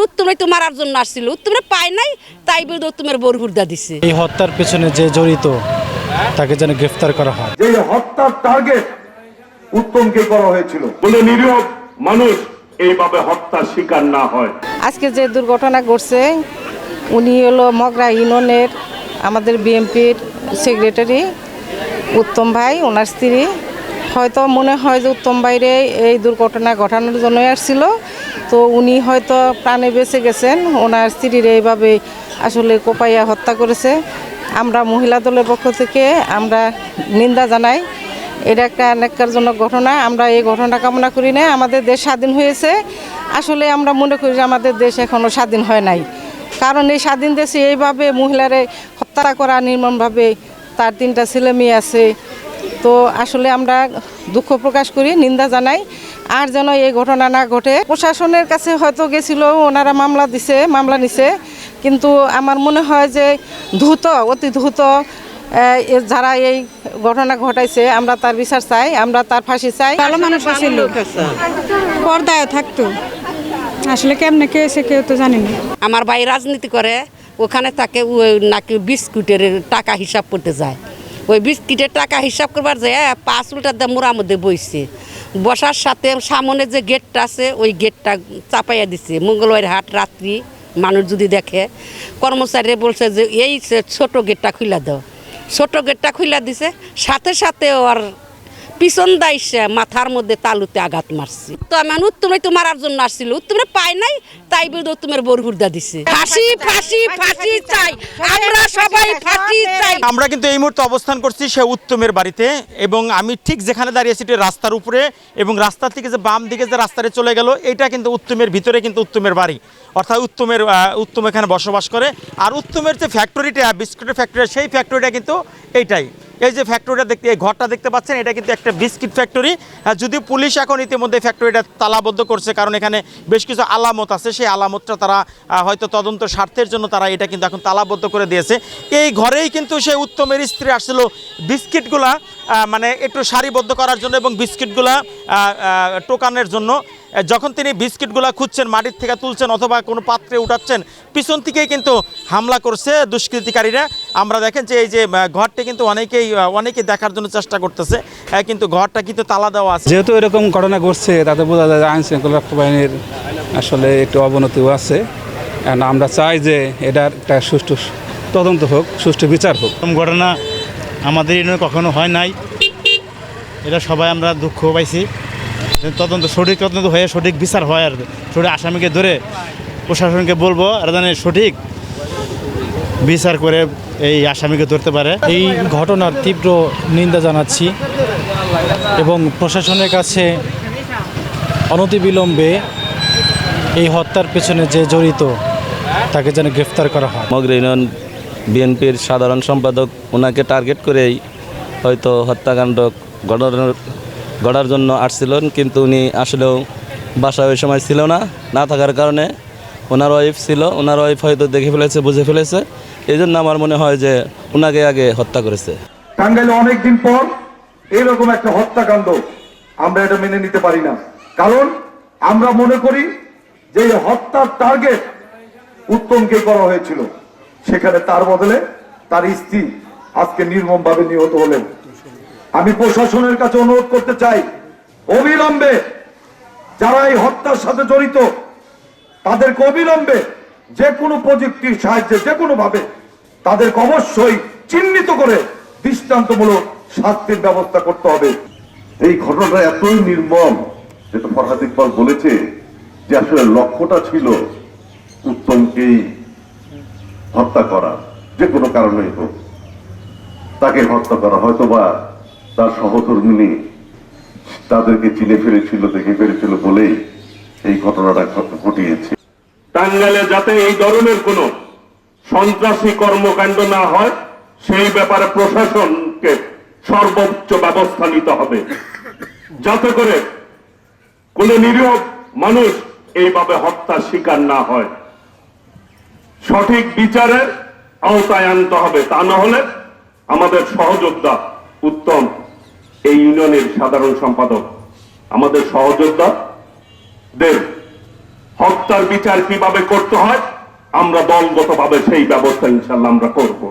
উত্তমে তো মারার জন্য আসছিল। উত্তমে পায় নাই তাই উত্তমের হুর্দা দিছে। এই হত্যার পেছনে যে জড়িত তাকে যেন গ্রেফতার করা হয়। যে হত্যার টার্গেট উত্তমকে করা হয়েছিল। বলে নিরীহ মানুষ এইভাবে হত্যার শিকার না হয়। আজকে যে দুর্ঘটনা ঘটছে উনি হলো মগরা ইউনিয়নের আমাদের বিএমপির সেক্রেটারি উত্তম ভাই ওনার স্ত্রী। হয়তো মনে হয় যে উত্তম বাইরে এই দুর্ঘটনা ঘটানোর জন্যই আসছিল। তো উনি হয়তো প্রাণে বেঁচে গেছেন। ওনার স্ত্রীর এইভাবে আসলে কোপাইয়া হত্যা করেছে। আমরা মহিলা দলের পক্ষ থেকে আমরা নিন্দা জানাই। এটা একটা ন্যাক্কারজনক ঘটনা। আমরা এই ঘটনা কামনা করি না আমাদের দেশ স্বাধীন হয়েছে। আসলে আমরা মনে করি যে আমাদের দেশ এখনও স্বাধীন হয় নাই। কারণ এই স্বাধীন দেশে এইভাবে মহিলারে হত্যা করা নির্মমভাবে তার তিনটা ছেলে মেয়ে আছে। তো আসলে আমরা দুঃখ প্রকাশ করি নিন্দা জানাই। আর যেন এই ঘটনা না ঘটে। প্রশাসনের কাছে হয়তো গেছিল ওনারা মামলা দিছে মামলা নিছে। কিন্তু আমার মনে হয় যে দ্রুত অতি দ্রুত যারা এই ঘটনা ঘটাইছে আমরা তার বিচার চাই আমরা তার ফাঁসি চাই। ভালো মানুষ ছিল পর্দায় থাকতো। আসলে কেমনে কে সে কেউ তো জানি না আমার ভাই রাজনীতি করে ওখানে তাকে নাকি বিস্কুটের টাকা হিসাব করতে যায়। ওই বিস্কিটের টাকা হিসাব করবার যায় পাঁচ লিটার দাম মোড়ার মধ্যে বইছে। বসার সাথে সামনে যে গেটটা আছে, ওই গেটটা চাপাইয়া দিছে। মঙ্গলবার হাট, রাত্রি, মানুষ যদি দেখে, কর্মচারীরা বলছে যে, এই ছোট গেটটা খুলে দাও। ছোট গেটটা খুলে দিছে, সাথে সাথে ওর পিছন দাইসে মাথার মধ্যে তালুতে আঘাত মারছি। তো আমি উত্তমে তো মারার জন্য আসছিল উত্তমে পায় নাই? তাই বলে উত্তমের বর হুর্দা দিছে। ফাঁসি ফাঁসি ফাঁসি চাই, আমরা সবাই ফাঁসি চাই। আমরা কিন্তু এই মুহূর্তে অবস্থান করছি সে উত্তমের বাড়িতে এবং আমি ঠিক যেখানে দাঁড়িয়েছি এটা রাস্তার উপরে এবং রাস্তা থেকে যে বাম দিকে যে রাস্তাটা চলে গেল, এটা কিন্তু উত্তমের ভিতরে কিন্তু উত্তমের বাড়ি। অর্থাৎ উত্তমের উত্তম এখানে বসবাস করে। আর উত্তমের যে ফ্যাক্টরিটা বিস্কুটের ফ্যাক্টরি সেই ফ্যাক্টরিটা কিন্তু এইটাই। এই যে ফ্যাক্টরিটা দেখতে, এই ঘরটা দেখতে পাচ্ছেন, এটা কিন্তু একটা বিস্কিট ফ্যাক্টরি যদি পুলিশ এখন ইতিমধ্যে ফ্যাক্টরিটা তালাবদ্ধ করছে, কারণ এখানে বেশ কিছু আলামত আছে। সেই আলামতটা তারা হয়তো তদন্ত স্বার্থের জন্য তারা এটা কিন্তু এখন তালাবদ্ধ করে দিয়েছে। এই ঘরেই কিন্তু সেই উত্তমের স্ত্রী আসছিল বিস্কিটগুলা মানে একটু সারিবদ্ধ করার জন্য এবং বিস্কিটগুলা টোকানের জন্য। যখন তিনি বিস্কিটগুলা খুঁজছেন, মাটির থেকে তুলছেন অথবা কোনো পাত্রে উঠাচ্ছেন, পিছন থেকেই কিন্তু হামলা করছে দুষ্কৃতিকারীরা। আমরা দেখেন যে এই যে ঘরটি কিন্তু অনেকেই অনেকেই দেখার জন্য চেষ্টা করতেছে। কিন্তু ঘরটা কিন্তু তালা দেওয়া আছে। যেহেতু এরকম ঘটনা ঘটছে তাতে বোঝা যায় আইন শৃঙ্খলা রক্ষা বাহিনীর আসলে একটু অবনতিও আছে। আমরা চাই যে এটার একটা সুষ্ঠু তদন্ত হোক সুষ্ঠু বিচার হোক। এরকম ঘটনা আমাদের এখানে কখনো হয় নাই। এটা সবাই আমরা দুঃখ পাইছি। তদন্ত সঠিক তদন্ত হয়ে সঠিক বিচার হয় আর সঠিক আসামিকে ধরে প্রশাসনকে বলব আর জানে সঠিক বিচার করে এই আসামিকে ধরতে পারে। এই ঘটনার তীব্র নিন্দা জানাচ্ছি এবং প্রশাসনের কাছে অনতিবিলম্বে এই হত্যার পেছনে যে জড়িত তাকে যেন গ্রেফতার করা হয়। মগরা ইউনিয়ন বিএনপির সাধারণ সম্পাদক ওনাকে টার্গেট করেই হয়তো হত্যাকাণ্ড গড়ানোর গড়ার জন্য আসছিলেন কিন্তু উনি আসলেও বাসায় ওই সময় ছিল না না থাকার কারণে ওনার ওয়াইফ ছিল, ওনার ওয়াইফ হয়তো দেখে ফেলেছে, বুঝে ফেলেছে। এই জন্য আমার মনে হয় যে ওনাকে আগে হত্যা করেছে। টাঙ্গাইলে অনেকদিন পর এরকম একটা হত্যাকাণ্ড আমরা এটা মেনে নিতে পারি না। কারণ আমরা মনে করি যে হত্যার টার্গেট উত্তমকে করা হয়েছিল। সেখানে তার বদলে তার স্ত্রী আজকে নির্মম ভাবে নিহত হলেন। আমি প্রশাসনের কাছে অনুরোধ করতে চাই, অবিলম্বে যারা এই হত্যার সাথে জড়িত তাদেরকে অবিলম্বে যে কোনো প্রযুক্তির সাহায্যে, যে কোনো ভাবে তাদেরকে অবশ্যই চিহ্নিত করে দৃষ্টান্তমূলক শাস্তির ব্যবস্থা করতে হবে। এই ঘটনাটা এতই নির্মম যেটা ফরহাদ ইকবাল বলেছে যে আসলে লক্ষ্যটা ছিল উত্তমকেই হত্যা করা, যে কোনো কারণেই হোক। তাকে হত্যা করা হয়তো বা তার সহধর্মিনী তাদেরকে চিনে ফেলেছিল, দেখে ফেলেছিল বলেই এই ঘটনাটা ঘটিয়েছে। টাঙ্গাইলে যাতে এই ধরনের কোনো সন্ত্রাসী কর্মকাণ্ড না হয়, সেই ব্যাপারে প্রশাসনকে সর্বোচ্চ ব্যবস্থা নিতে হবে। যাতে করে কোন নিরীহ মানুষ এইভাবে হত্যার শিকার না হয়। সঠিক বিচারের আওতায় আনতে হবে। তা না হলে আমাদের সহযোদ্ধা উত্তম, এই ইউনিয়নের সাধারণ সম্পাদক, আমাদের সহযোদ্ধা দের হত্যার বিচার কীভাবে করতে হয় আমরা দলগতভাবে সেই ব্যবস্থা ইনশাল্লাহ আমরা করব।